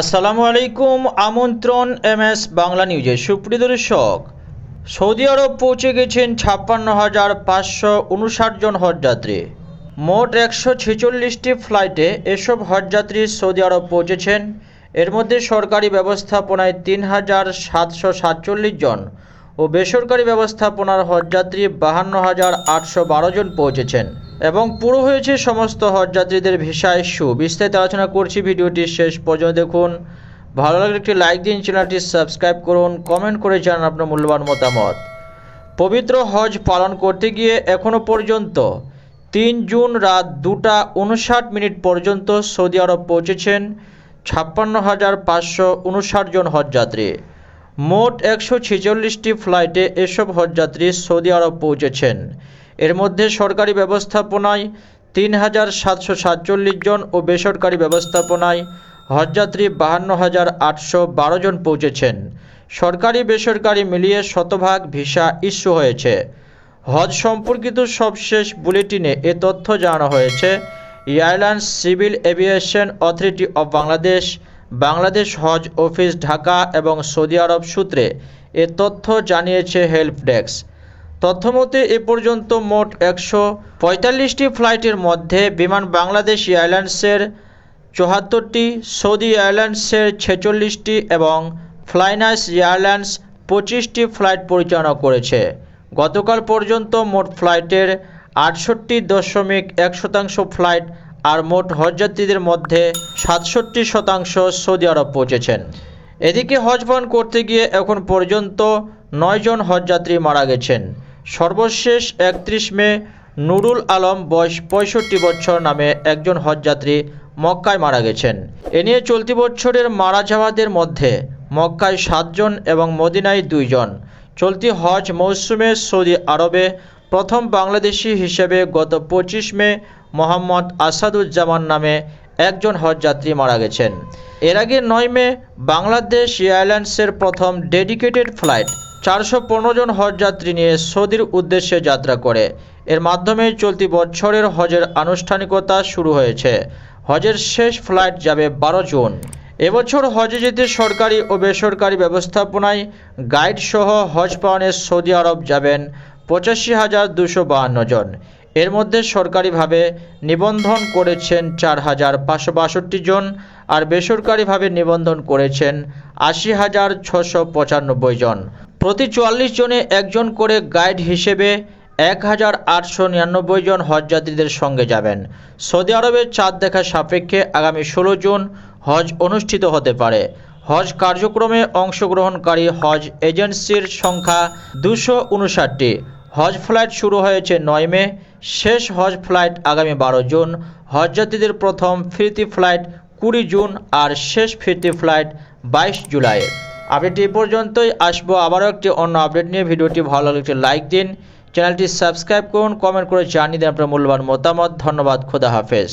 আসসালামু আলাইকুম, আমন্ত্রণ এম এস বাংলা নিউজে সুপ্রিয় দর্শক। সৌদি আরব পৌঁছে গেছেন ছাপ্পান্ন হাজার পাঁচশো উনষাট জন হজযাত্রী। মোট একশো ছেচল্লিশটি ফ্লাইটে এসব হজযাত্রী সৌদি আরব পৌঁছেছেন। এর মধ্যে সরকারি ব্যবস্থাপনায় তিন হাজার সাতশো সাতচল্লিশ জন ও বেসরকারি ব্যবস্থাপনার হজযাত্রী বাহান্ন হাজার আটশো বারো জন পৌঁছেছেন। এবং পুরো হয়েছে সমস্ত হজযাত্রীদের ভিসা ইস্যু বিস্তারিত আলোচনা করছি ভিডিওটি শেষ পর্যন্ত দেখুন। ভালো লাগলে একটি লাইক দিন, চ্যানেলটি সাবস্ক্রাইব করুন, কমেন্ট করে জানান আপনার মূল্যবান মতামত। পবিত্র হজ পালন করতে গিয়ে এখনও পর্যন্ত তিন জুন রাত দুটা উনষাট মিনিট পর্যন্ত সৌদি আরব পৌঁছেছেন ছাপ্পান্ন হাজার পাঁচশো উনষাট জন হজযাত্রী। মোট একশো ছেচল্লিশটি ফ্লাইটে এসব হজযাত্রী সৌদি আরব পৌঁছেছেন। এর মধ্যে সরকারি ব্যবস্থাপনায় তিন হাজার সাতশো সাতচল্লিশ জন ও বেসরকারি ব্যবস্থাপনায় হজযাত্রী বাহান্ন হাজার আটশো বারো জন পৌঁছেছেন। সরকারি বেসরকারি মিলিয়ে শতভাগ ভিসা ইস্যু হয়েছে। হজ সম্পর্কিত সবশেষ বুলেটিনে এ তথ্য জানানো হয়েছে। Airlines civil aviation authority of Bangladesh Bangladesh Hodge office Dhaka এবং সৌদি আরব সূত্রে এ তথ্য জানিয়েছে হেল্প ডেস্ক। তথ্যমতে, এ পর্যন্ত মোট একশো পঁয়তাল্লিশটি ফ্লাইটের মধ্যে বিমান বাংলাদেশ এয়ারলাইন্সের চুয়াত্তরটি, সৌদি এয়ারলাইন্সের ছেচল্লিশটি এবং ফ্লাইনাস এয়ারলাইন্স পঁচিশটি ফ্লাইট পরিচালনা করেছে। গতকাল পর্যন্ত মোট ফ্লাইটের আটষট্টি দশমিক এক শতাংশ ফ্লাইট আর মোট হজযাত্রীদের মধ্যে সাতষট্টি শতাংশ সৌদি আরব পৌঁছেছেন। এদিকে হজ করতে গিয়ে এখন পর্যন্ত নয়জন হজযাত্রী মারা গেছেন। সর্বশেষ একত্রিশ মে নুরুল আলম বয়স পঁয়ষট্টি বছর নামে একজন হজযাত্রী মক্কায় মারা গেছেন। এ নিয়ে চলতি বছরের মারা যাওয়াদের মধ্যে মক্কায় সাতজন এবং মদিনায় দুইজন। চলতি হজ মৌসুমে সৌদি আরবে প্রথম বাংলাদেশি হিসেবে গত পঁচিশ মে মোহাম্মদ আসাদুজ্জামান নামে একজন হজযাত্রী মারা গেছেন। এর আগে নয় মে বাংলাদেশ এয়ারলাইন্সের প্রথম ডেডিকেটেড ফ্লাইট চারশো পনেরো জন হজযাত্রী নিয়ে সৌদির উদ্দেশ্যে যাত্রা করে। এর মাধ্যমে চলতি বছরের হজের আনুষ্ঠানিকতা শুরু হয়েছে। হজের শেষ ফ্লাইট যাবে বারো জুন। এবছর হজে যেতে সরকারি ও বেসরকারি ব্যবস্থাপনায় গাইড সহ হজ পালনে সৌদি আরব যাবেন পঁচাশি হাজার দুশো বাহান্ন জন। এর মধ্যে সরকারিভাবে নিবন্ধন করেছেন চার হাজার পাঁচশো বাষট্টি জন আর বেসরকারিভাবে নিবন্ধন করেছেন আশি হাজার ছশো পঁচানব্বই জন। প্রতি চুয়াল্লিশ জনে একজন করে গাইড হিসেবে এক হাজার আটশো নিরানব্বই জন হজযাত্রীদের সঙ্গে যাবেন। সৌদি আরবের চাঁদ দেখার সাপেক্ষে আগামী ষোলো জুন হজ অনুষ্ঠিত হতে পারে। হজ কার্যক্রমে অংশগ্রহণকারী হজ এজেন্সির সংখ্যা দুশো উনষাটটি। হজ ফ্লাইট শুরু হয়েছে নয় মে। শেষ হজ ফ্লাইট আগামী বারো জুন। হজযাত্রীদের প্রথম ফিরতি ফ্লাইট কুড়ি জুন আর শেষ ফিরতি ফ্লাইট বাইশ জুলাই। আপডেট এই পর্যন্তই। আসব আবারও একটি অন্য আপডেট নিয়ে। ভিডিওটি ভালো লাগলে একটি লাইক দিন। চ্যানেলটি সাবস্ক্রাইব করুন, কমেন্ট করে জানিয়ে দিন আপনার মূল্যবান মতামত। ধন্যবাদ, খোদা হাফেজ।